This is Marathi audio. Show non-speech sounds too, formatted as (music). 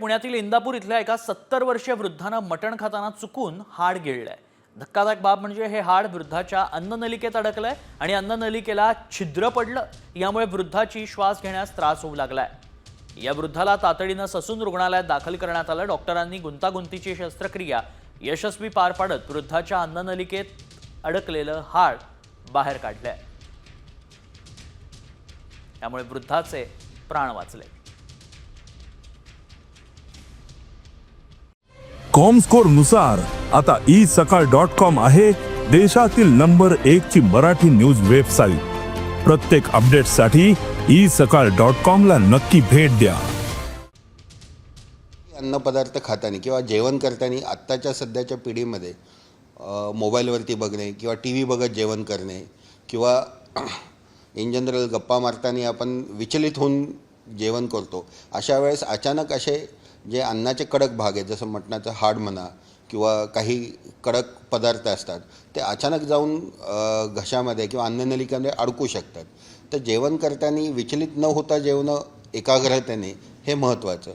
पुण्यातील इंदापूर इथल्या एका सत्तर वर्षीय वृद्धानं मटण खाताना चुकून हाड गिळलंय. धक्कादायक बाब म्हणजे हे हाड वृद्धाच्या अन्ननलिकेत अडकलंय आणि अन्ननलिकेला छिद्र पडलं. यामुळे वृद्धाची श्वास घेण्यास त्रास होऊ लागलाय. या वृद्धाला तातडीनं ससून रुग्णालयात दाखल करण्यात आलं. डॉक्टरांनी गुंतागुंतीची शस्त्रक्रिया यशस्वी पार पाडत वृद्धाच्या अन्ननलिकेत अडकलेलं हाड बाहेर काढलंय. त्यामुळे वृद्धाचे प्राण वाचले. कॉमस्कोरनुसार आता ई सकाळ डॉट कॉम आहे देशातील नंबर एक ची मराठी न्यूज वेबसाईट प्रत्येक अपडेटसाठी ई सकाळ डॉट कॉम ला नक्की भेट द्या. अन्नपदार्थ खाताना किंवा जेवण करताना आत्ताच्या सध्याच्या पिढीमध्ये मोबाईलवरती बघणे किंवा टी व्ही बघत जेवण करणे किंवा (clears throat) इन जनरल गप्पा मारताना आपण विचलित होऊन जेवण करतो अशा वेळेस अचानक असे जे अन्नाचे कडक भाग आहेत जसं मटणाचं हाड म्हणा किंवा काही कडक पदार्थ असतात ते अचानक जाऊन घशामध्ये किंवा अन्ननलिकामध्ये अडकू शकतात. तर जेवण करताना विचलित न होता जेवणं एकाग्रतेने हे महत्त्वाचं.